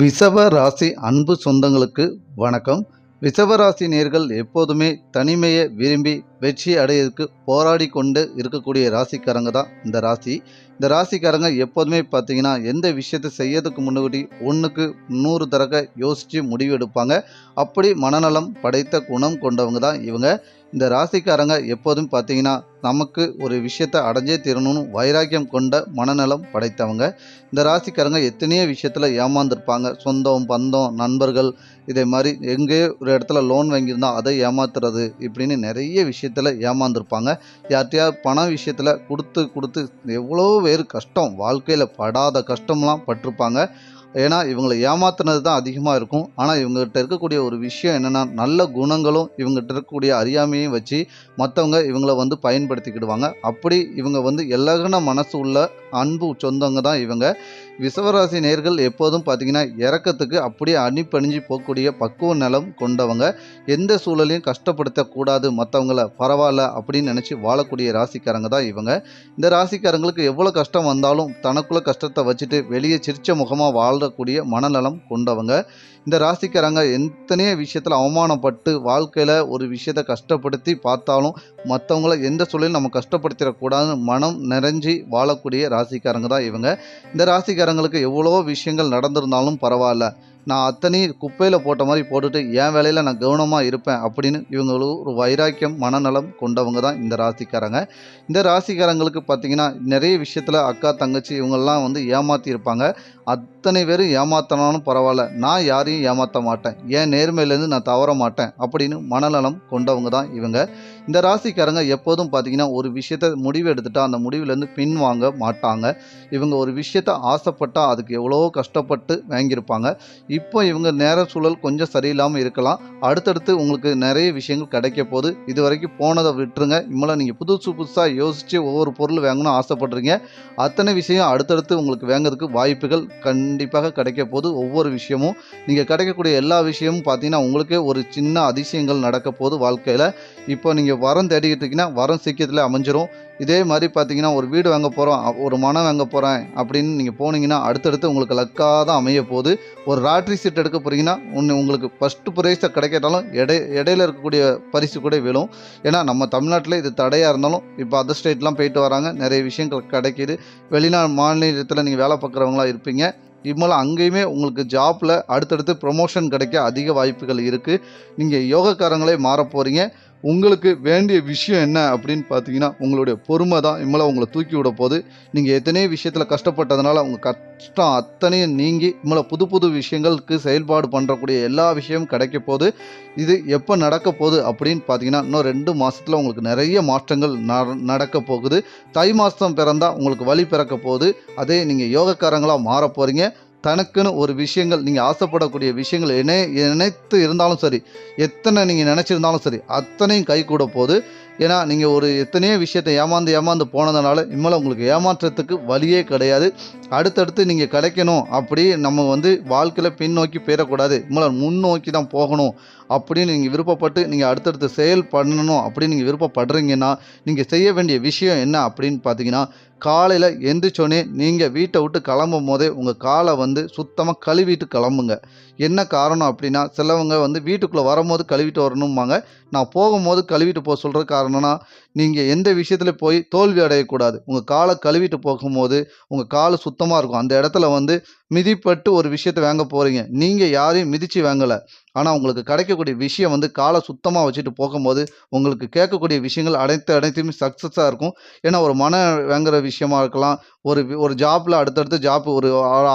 விசவ ராசி அன்பு சொந்தங்களுக்கு வணக்கம். விசவராசி நேர்கள் எப்போதுமே தனிமையை விரும்பி வெற்றி அடையிறதுக்கு போராடி கொண்டு இருக்கக்கூடிய ராசிக்காரங்க தான் இந்த ராசி. இந்த ராசிக்காரங்க எப்போதுமே பார்த்தீங்கன்னா எந்த விஷயத்தை செய்யறதுக்கு முன்னாடி ஒன்றுக்கு நூறு தடவை யோசித்து முடிவு எடுப்பாங்க. அப்படி மனநலம் படைத்த குணம் கொண்டவங்க தான் இவங்க. இந்த ராசிக்காரங்க எப்போதும் பார்த்தீங்கன்னா நமக்கு ஒரு விஷயத்தை அடைஞ்சே தீரணும்னு வைராக்கியம் கொண்ட மனநலம் படைத்தவங்க. இந்த ராசிக்காரங்க எத்தனையோ விஷயத்தில் ஏமாந்துருப்பாங்க. சொந்தம் பந்தம் நண்பர்கள் இதே மாதிரி எங்கேயோ ஒரு இடத்துல லோன் வாங்கியிருந்தா அதை ஏமாத்துறது இப்படின்னு நிறைய விஷயத்தில் ஏமாந்துருப்பாங்க. யார்கிட்டயா பண விஷயத்தில் கொடுத்து கொடுத்து எவ்வளோ பேர் கஷ்டம் வாழ்க்கையில் படாத கஷ்டம்லாம் பட்டிருப்பாங்க. ஏன்னா இவங்களை ஏமாத்துனது தான் அதிகமாக இருக்கும். ஆனால் இவங்ககிட்ட இருக்கக்கூடிய ஒரு விஷயம் என்னென்னா நல்ல குணங்களும் இவங்ககிட்ட இருக்கக்கூடிய அறியாமையும் வச்சு மற்றவங்க இவங்கள வந்து பயன்படுத்திக்கிடுவாங்க. அப்படி இவங்க வந்து எல்லாகன மனசு உள்ள அன்பு சொந்தவங்க தான் இவங்க. விசவராசி நேர்கள் எப்போதும் பார்த்தீங்கன்னா இறக்கத்துக்கு அப்படியே அணிப்பணிஞ்சு போகக்கூடிய பக்குவ நலம் கொண்டவங்க. எந்த சூழலையும் கஷ்டப்படுத்தக்கூடாது மற்றவங்கள பரவாயில்ல அப்படின்னு நினச்சி வாழக்கூடிய ராசிக்காரங்க தான் இவங்க. இந்த ராசிக்காரங்களுக்கு எவ்வளோ கஷ்டம் வந்தாலும் தனக்குள்ள கஷ்டத்தை வச்சுட்டு வெளியே சிரிச்ச முகமாக வாழக்கூடிய மனநலம் கொண்டவங்க. இந்த ராசிக்காரங்க எத்தனையோ விஷயத்தில் அவமானப்பட்டு வாழ்க்கையில் ஒரு விஷயத்தை கஷ்டப்படுத்தி பார்த்தாலும் மற்றவங்கள எந்த சூழலும் நம்ம கஷ்டப்படுத்திடக்கூடாதுன்னு மனம் நிறைஞ்சி வாழக்கூடிய ராசிக்காரங்க தான் இவங்க. இந்த ராசிக்காரங்களுக்கு எவ்வளோ விஷயங்கள் நடந்திருந்தாலும் பரவாயில்ல. நான் அத்தனையும் குப்பையில் போட்ட மாதிரி போட்டுட்டு என் வேலையில் நான் கவனமாக இருப்பேன் அப்படின்னு இவங்களும் ஒரு வைராக்கியம் மனநலம் கொண்டவங்க தான் இந்த ராசிக்காரங்க. இந்த ராசிக்காரங்களுக்கு பார்த்தீங்கன்னா நிறைய விஷயத்தில் அக்கா தங்கச்சி இவங்கெல்லாம் வந்து ஏமாற்றி இருப்பாங்க அத்தனை பேரும் ஏமாத்தினாலும் பரவாயில்ல. நான் யாரையும் ஏமாற்ற மாட்டேன். என் நேர்மையிலேருந்து நான் தவற மாட்டேன் அப்படின்னு மனநலம் கொண்டவங்க தான் இவங்க. இந்த ராசிக்காரங்க எப்போதும் பார்த்தீங்கன்னா ஒரு விஷயத்த முடிவு எடுத்துட்டால் அந்த முடிவுலேருந்து பின் வாங்க மாட்டாங்க. இவங்க ஒரு விஷயத்த ஆசைப்பட்டால் அதுக்கு எவ்வளோ கஷ்டப்பட்டு வாங்கியிருப்பாங்க. இப்போ இவங்க நேர சூழல் கொஞ்சம் சரியில்லாமல் இருக்கலாம். அடுத்தடுத்து உங்களுக்கு நிறைய விஷயங்கள் கிடைக்க போகுது. இது வரைக்கும் போனதை விட்டுருங்க. இம்மளை நீங்கள் புதுசு புதுசாக யோசித்து ஒவ்வொரு பொருள் வாங்கணும்னு ஆசைப்படுறீங்க. அத்தனை விஷயம் அடுத்தடுத்து உங்களுக்கு வாங்குறதுக்கு வாய்ப்புகள் கண்டிப்பாக கிடைக்க போது ஒவ்வொரு விஷயமும் நீங்கள் கிடைக்கக்கூடிய எல்லா விஷயமும் பார்த்தீங்கன்னா உங்களுக்கே ஒரு சின்ன அதிசயங்கள் நடக்க போகுது வாழ்க்கையில். இப்போ நீங்கள் வரம் தேடிக்கிட்டு இருக்கீங்கன்னா வரம் சீக்கிரத்தில் அமைஞ்சிரும். இதே மாதிரி பார்த்தீங்கன்னா ஒரு வீடு வாங்க போகிறோம் ஒரு மனம் வாங்க போகிறேன் அப்படின்னு நீங்கள் போனீங்கன்னா அடுத்தடுத்து உங்களுக்கு லக்காக தான் அமைய போகுது. ஒரு ராட்ரி சீட் எடுக்க போகிறீங்கன்னா ஒன்று உங்களுக்கு ஃபஸ்ட்டு ப்ரைஸை கிடைக்கிட்டாலும் இடை இடையில இருக்கக்கூடிய பரிசு கூட விழும். ஏன்னா நம்ம தமிழ்நாட்டில் இது தடையாக இருந்தாலும் இப்போ அதர் ஸ்டேட்லாம் போயிட்டு வராங்க நிறைய விஷயங்கள் கிடைக்கிது. வெளிநாடு மாநிலத்தில் நீங்கள் வேலை பார்க்குறவங்களாம் இருப்பீங்க. இம்மலாம் அங்கேயுமே உங்களுக்கு ஜாப்பில் அடுத்தடுத்து ப்ரொமோஷன் கிடைக்க அதிக வாய்ப்புகள் இருக்குது நீங்கள் யோகக்காரங்களே மாற போகிறீங்க உங்களுக்கு வேண்டிய விஷயம் என்ன அப்படின்னு பார்த்தீங்கன்னா உங்களுடைய பொறுமை தான். இம்மலை உங்களை தூக்கி விட போது நீங்கள் எத்தனையோ விஷயத்தில் கஷ்டப்பட்டதுனால உங்கள் கஷ்டம் அத்தனையும் நீங்கி இம்மலை புது புது விஷயங்களுக்கு செயல்பாடு பண்ணுறக்கூடிய எல்லா விஷயமும் கிடைக்க போது இது எப்போ நடக்க போகுது அப்படின்னு பார்த்தீங்கன்னா இன்னும் ரெண்டு மாதத்தில் உங்களுக்கு நிறைய மாற்றங்கள் நட- நடக்க போகுது. தை மாதம் பிறந்தால் உங்களுக்கு வழி பிறக்க போகுது. அதே நீங்கள் யோகக்காரங்களாக மாற போகிறீங்க தனக்குன்னு ஒரு விஷயங்கள் நீங்கள் ஆசைப்படக்கூடிய விஷயங்கள் இணை நினைத்து இருந்தாலும் சரி எத்தனை நீங்கள் நினச்சிருந்தாலும் சரி அத்தனையும் கை கூட போகுது ஏன்னா நீங்கள் ஒரு எத்தனையோ விஷயத்தை ஏமாந்து ஏமாந்து போனதுனால இனிமேல் உங்களுக்கு ஏமாற்றத்துக்கு வழியே கிடையாது. அடுத்தடுத்து நீங்கள் கிடைக்கணும் அப்படி நம்ம வந்து வாழ்க்கையில் பின்னோக்கி போயிடக்கூடாது. இம்மளை முன்னோக்கி தான் போகணும் அப்படின்னு நீங்கள் விருப்பப்பட்டு நீங்கள் அடுத்தடுத்து செயல் பண்ணணும் அப்படின்னு நீங்கள் விருப்பப்படுறீங்கன்னா நீங்கள் செய்ய வேண்டிய விஷயம் என்ன அப்படின்னு பார்த்தீங்கன்னா காலையில் எந்திரிச்சோன்னே நீங்கள் வீட்டை விட்டு கிளம்பும் போதே உங்கள் காலை வந்து சுத்தமாக கழுவிட்டு கிளம்புங்க. என்ன காரணம் அப்படின்னா சிலவங்க வந்து வீட்டுக்குள்ளே வரும்போது கழுவிட்டு வரணும்பாங்க. நான் போகும்போது கழுவிட்டு போக சொல்கிற காரணம்னா நீங்கள் எந்த விஷயத்தில் போய் தோல்வி அடையக்கூடாது. உங்கள் காலை கழுவிட்டு போகும்போது உங்கள் கால் சுத்தமாக இருக்கும். அந்த இடத்துல வந்து மிதிப்பட்டு ஒரு விஷயத்தை வாங்க போகிறீங்க நீங்கள் யாரையும் மிதித்து வாங்கலை. ஆனால் உங்களுக்கு கிடைக்கக்கூடிய விஷயம் வந்து காலை சுத்தமாக வச்சுட்டு போகும்போது உங்களுக்கு கேட்கக்கூடிய விஷயங்கள் அனைத்து அனைத்துமே சக்ஸஸாக இருக்கும். ஏன்னா ஒரு மன வாங்குற விஷயமா இருக்கலாம். ஒரு ஒரு ஜாப்பில் அடுத்தடுத்து ஜாப் ஒரு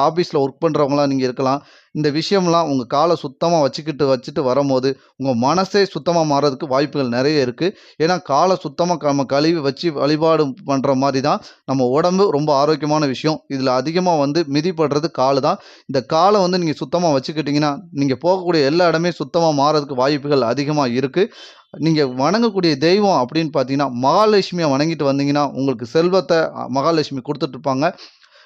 ஆஃபீஸில் ஒர்க் பண்ணுறவங்களாம் நீங்கள் இருக்கலாம். இந்த விஷயம்லாம் உங்கள் காலை சுத்தமாக வச்சுக்கிட்டு வச்சுட்டு வரும்போது உங்கள் மனசே சுத்தமாக மாறதுக்கு வாய்ப்புகள் நிறைய இருக்குது ஏன்னா காலை சுத்தமாக நம்ம கழுவி வச்சு வழிபாடு பண்ணுற மாதிரி தான் நம்ம உடம்பு ரொம்ப ஆரோக்கியமான விஷயம். இதில் அதிகமாக வந்து மிதிப்படுறது காலு தான். இந்த காலை வந்து நீங்கள் சுத்தமாக வச்சுக்கிட்டிங்கன்னா நீங்கள் போகக்கூடிய எல்லா இடமே சுத்தமாக மாறதுக்கு வாய்ப்புகள் அதிகமாக இருக்குது நீங்கள் வணங்கக்கூடிய தெய்வம் அப்படின்னு பார்த்தீங்கன்னா மகாலட்சுமியை வணங்கிட்டு வந்தீங்கன்னா உங்களுக்கு செல்வத்தை மகாலட்சுமி கொடுத்துட்ருப்பாங்க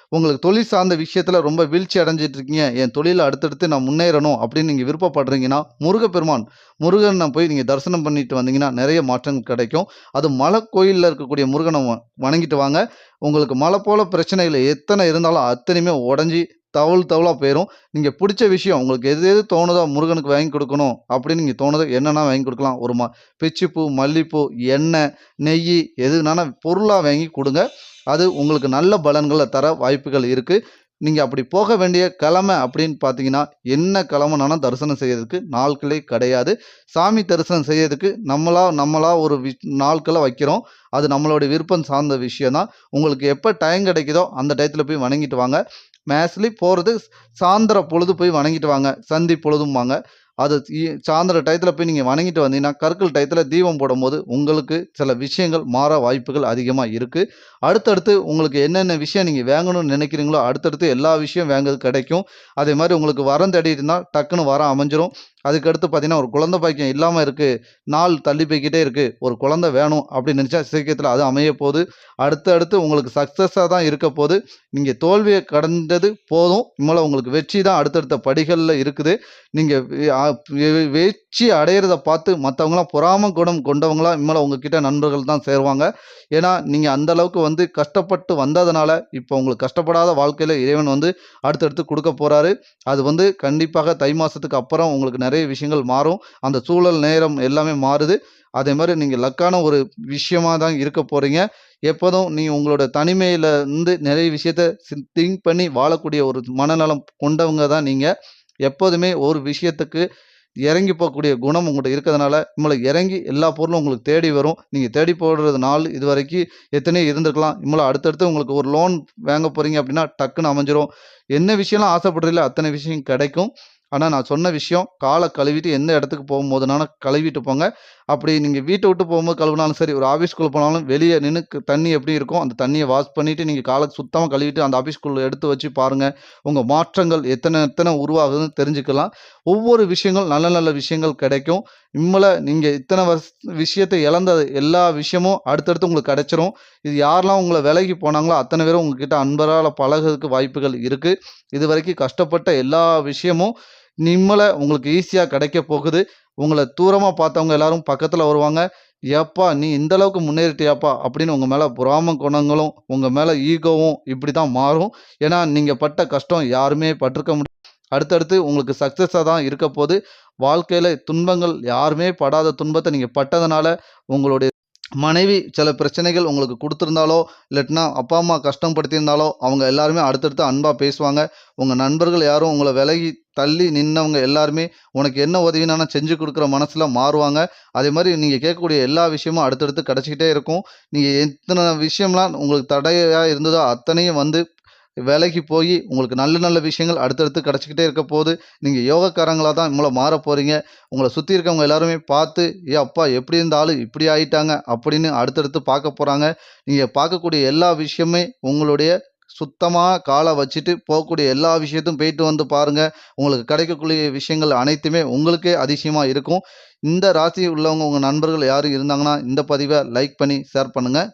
உங்களுக்கு தொழில் சார்ந்த விஷயத்தில் ரொம்ப வீழ்ச்சி அடைஞ்சிட்டு இருக்கீங்க என் தொழிலை அடுத்தடுத்து நான் முன்னேறணும் அப்படின்னு நீங்கள் விருப்பப்படுறீங்கன்னா முருகப்பெருமான் முருகனை போய் நீங்கள் தரிசனம் பண்ணிட்டு வந்தீங்கன்னா நிறைய மாற்றங்கள் கிடைக்கும். அது மலை கோயிலில் இருக்கக்கூடிய முருகனை வ- வணங்கிட்டு வாங்க. உங்களுக்கு மலை போல பிரச்சனைகள் எத்தனை இருந்தாலும் அத்தனையுமே உடஞ்சி தவள் தவளாக போயிடும் நீங்கள் பிடிச்ச விஷயம் உங்களுக்கு எது எது தோணுதோ முருகனுக்கு வாங்கி கொடுக்கணும் அப்படின்னு நீங்கள் தோணுதோ என்னென்னா வாங்கி கொடுக்கலாம். ஒரு ம பிச்சிப்பூ மல்லிப்பூ எண்ணெய் நெய் எதுனால பொருளாக வாங்கி கொடுங்க. அது உங்களுக்கு நல்ல பலன்களை தர வாய்ப்புகள் இருக்குது நீங்கள் அப்படி போக வேண்டிய கிழமை அப்படின்னு பார்த்தீங்கன்னா என்ன கிழமைனாலும் தரிசனம் செய்யறதுக்கு நாட்களே கிடையாது. சாமி தரிசனம் செய்யறதுக்கு நம்மளா நம்மளா ஒரு வி நாட்களை வைக்கிறோம். அது நம்மளோட விருப்பம் சார்ந்த விஷயம் தான் உங்களுக்கு எப்போ டைம் கிடைக்குதோ அந்த டயத்தில் போய் வணங்கிட்டு வாங்க. மேஸ்லி போகிறது சாயந்தர பொழுது போய் வணங்கிட்டு வாங்க. சந்தி பொழுதும்பாங்க. அது சாயந்தர டயத்தில் போய் நீங்கள் வணங்கிட்டு வந்தீங்கன்னா கற்கள் டயத்தில் தீபம் போடும்போது உங்களுக்கு சில விஷயங்கள் மாற வாய்ப்புகள் அதிகமாக இருக்குது அடுத்தடுத்து உங்களுக்கு என்னென்ன விஷயம் நீங்கள் வாங்கணும்னு நினைக்கிறீங்களோ அடுத்தடுத்து எல்லா விஷயம் வாங்குறது கிடைக்கும். அதே மாதிரி உங்களுக்கு வரம் தேடிட்டு இருந்தால் டக்குன்னு வரம் அமைஞ்சிரும். அதுக்கடுத்து பார்த்தீங்கன்னா ஒரு குழந்தை பாக்கியம் இல்லாமல் இருக்குது நாள் தள்ளி போய்கிட்டே இருக்குது ஒரு குழந்தை வேணும் அப்படின்னு நினச்சா சீக்கிரத்தில் அது அமைய போகுது. அடுத்து அடுத்து உங்களுக்கு சக்ஸஸாக தான் இருக்க போது நீங்கள் தோல்வியை கடந்தது போதும். இம்மளை உங்களுக்கு வெற்றி தான் அடுத்தடுத்த படிகளில் இருக்குது. நீங்கள் வெற்றி அடையிறத பார்த்து மற்றவங்களாம் பொறாம குணம் கொண்டவங்களாம் இம்மளை உங்ககிட்ட நண்பர்கள் தான் சேருவாங்க. ஏன்னா நீங்கள் அந்த அளவுக்கு வந்து கஷ்டப்பட்டு வந்ததுனால இப்போ உங்களுக்கு கஷ்டப்படாத வாழ்க்கையில் இறைவன் வந்து அடுத்தடுத்து கொடுக்க போகிறாரு அது வந்து கண்டிப்பாக தை மாதத்துக்கு அப்புறம் உங்களுக்கு நிறைய விஷயங்கள் மாறும். அந்த சூழல் நேரம் எல்லாமே மாறுது. அதே மாதிரி நீங்கள் லக்கான ஒரு விஷயமா தான் இருக்க போகிறீங்க எப்போதும் நீங்கள் உங்களோட தனிமையில் இருந்து நிறைய விஷயத்த திங்க் பண்ணி வாழக்கூடிய ஒரு மனநலம் கொண்டவங்க தான் நீங்கள் எப்போதுமே ஒரு விஷயத்துக்கு இறங்கி போகக்கூடிய குணம் உங்கள்கிட்ட இருக்கிறதுனால இம்மளை இறங்கி எல்லா பொருளும் உங்களுக்கு தேடி வரும். நீங்கள் தேடி போடுறது நாள் இது வரைக்கும் எத்தனையோ இருந்திருக்கலாம். இம்மளை அடுத்தடுத்து உங்களுக்கு ஒரு லோன் வாங்க போகிறீங்க அப்படின்னா டக்குன்னு அமைஞ்சிரும். என்ன விஷயம்லாம் ஆசைப்படுறீங்களோ அத்தனை விஷயம் கிடைக்கும். ஆனால் நான் சொன்ன விஷயம் காலை கழுவிட்டு எந்த இடத்துக்கு போகும்போதுனாலும் கழுவிட்டு போங்க. அப்படி நீங்கள் வீட்டை விட்டு போகும்போது கழுவினாலும் சரி ஒரு ஆஃபீஸ்க்குள்ளே போனாலும் வெளியே நின்று தண்ணி எப்படி இருக்கும் அந்த தண்ணியை வாஷ் பண்ணிவிட்டு நீங்கள் காலை சுத்தமாக கழுவிட்டு அந்த ஆஃபீஸ்க்குள்ளே எடுத்து வச்சு பாருங்கள் உங்கள் மாற்றங்கள் எத்தனை எத்தனை உருவாகுதுன்னு தெரிஞ்சுக்கலாம். ஒவ்வொரு விஷயங்கள் நல்ல நல்ல விஷயங்கள் கிடைக்கும். இம்மலை நீங்கள் இத்தனை வருஷ விஷயத்தை இழந்த எல்லா விஷயமும் அடுத்தடுத்து உங்களுக்கு கிடைச்சிரும். இது யாரெல்லாம் உங்களை விலகி போனாங்களோ அத்தனை பேரும் உங்ககிட்ட அன்பரால் பழகுறதுக்கு வாய்ப்புகள் இருக்குது இது வரைக்கும் கஷ்டப்பட்ட எல்லா விஷயமும் நிம்மலை உங்களுக்கு ஈஸியாக கிடைக்க போகுது. உங்களை தூரமாக பார்த்தவங்க எல்லாரும் பக்கத்தில் வருவாங்க. ஏப்பா நீ இந்த அளவுக்கு முன்னேறிட்டியாப்பா? அப்படின்னு உங்கள் மேலே புறாம குணங்களும் உங்கள் மேலே ஈகோவும் இப்படி தான் மாறும். ஏன்னா நீங்கள் பட்ட கஷ்டம் யாருமே பட்டிருக்க முடியாது. அடுத்தடுத்து உங்களுக்கு சக்ஸஸாக தான் இருக்க போது வாழ்க்கையில் துன்பங்கள் யாருமே படாத துன்பத்தை நீங்கள் பட்டதுனால உங்களுடைய மனைவி சில பிரச்சனைகள் உங்களுக்கு கொடுத்துருந்தாலோ இல்லாட்டினா அப்பா அம்மா கஷ்டப்படுத்தியிருந்தாலோ அவங்க எல்லாருமே அடுத்தடுத்து அன்பாக பேசுவாங்க. உங்கள் நண்பர்கள் யாரும் உங்களை விலகி தள்ளி நின்னவங்க எல்லாருமே உனக்கு என்ன உதவினாலும் செஞ்சு கொடுக்குற மனசில் மாறுவாங்க. அதே மாதிரி நீங்கள் கேட்கக்கூடிய எல்லா விஷயமும் அடுத்தடுத்து கிடச்சிக்கிட்டே இருக்கும். நீங்கள் எத்தனை விஷயம்லாம் உங்களுக்கு தடையாக இருந்ததோ அத்தனையும் வந்து வேலைக்கு போய் உங்களுக்கு நல்ல நல்ல விஷயங்கள் அடுத்தடுத்து கிடச்சிக்கிட்டே இருக்க போது நீங்கள் யோகக்காரங்களாக தான் உங்களை மாற போகிறீங்க உங்களை சுற்றி இருக்கவங்க எல்லாருமே பார்த்து ஏ அப்பா எப்படி இருந்தாலும் இப்படி ஆயிட்டாங்க அப்படின்னு அடுத்தடுத்து பார்க்க போகிறாங்க நீங்கள் பார்க்கக்கூடிய எல்லா விஷயமே உங்களுடைய சுத்தமாக காலை வச்சுட்டு போகக்கூடிய எல்லா விஷயத்தையும் போயிட்டு வந்து பாருங்கள் உங்களுக்கு கிடைக்கக்கூடிய விஷயங்கள் அனைத்துமே உங்களுக்கே அதிசயமாக இருக்கும். இந்த ராசி உள்ளவங்க உங்கள் நண்பர்கள் யாரும் இருந்தாங்கன்னா இந்த பதிவை லைக் பண்ணி ஷேர் பண்ணுங்கள்